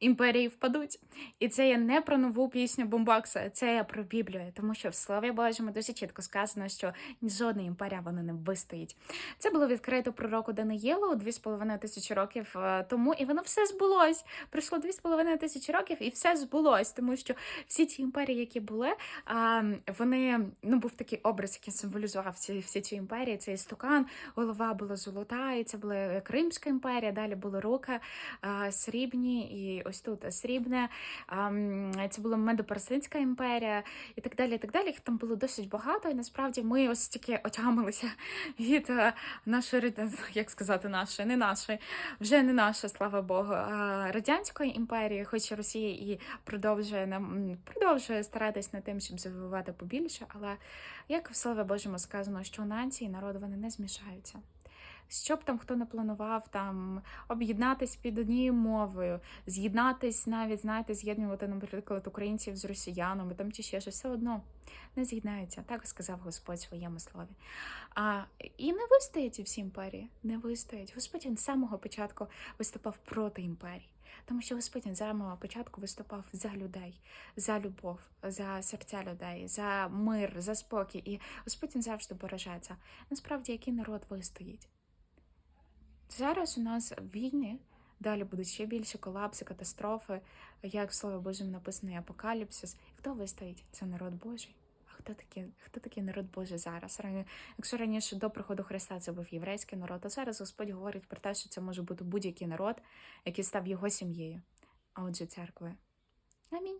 імперії впадуть. І це я не про нову пісню Бомбакса, це я про Біблію, тому що в Слові Божому дуже чітко сказано, що жодна імперія вона не вистоїть. Це було відкрито пророку Даниїлу дві з половиною тисячі років е, тому, і воно все збулось. З половиною тисячі років, і все збулось, тому що всі ці імперії, які були, вони ну був такий образ, який символізував всі, всі ці імперії. Це істукан, голова була золота, і це була Кримська імперія. Далі були руки срібні, і ось тут срібне. Це була Медоперсидська імперія, і так далі. і так далі. Їх там було досить багато. І насправді ми ось тільки отямилися від е, нашої як сказати, нашої, не нашої, вже не наша, слава Богу, радянської імперії, хоч Росія і продовжує нам продовжує старатись над тим, щоб завоювати побільше, але як в Слові Божому сказано, що нації, народи вони не змішаються. Що б там хто не планував там об'єднатись під однією мовою, з'єднатись навіть, знаєте, з'єднувати, наприклад, українців з росіянами там чи ще щось, все одно не з'єднаються. Так сказав Господь в своєму слові. А, і не вистоять всі імперії, не вистоять. Господь він з самого початку виступав проти імперії. Тому що Господь з самого початку виступав за людей, за любов, за серця людей, за мир, за спокій. І Господь завжди бережеться. Насправді, який народ вистоїть? Зараз у нас війни, далі будуть ще більше колапси, катастрофи, як в Слові Божому написано, апокаліпсис. Хто вистоїть? Це народ Божий. А хто такий, хто такий народ Божий зараз? Рані- Якщо раніше до приходу Христа це був єврейський народ, то зараз Господь говорить про те, що це може бути будь-який народ, який став його сім'єю, а отже, церквою. Амінь.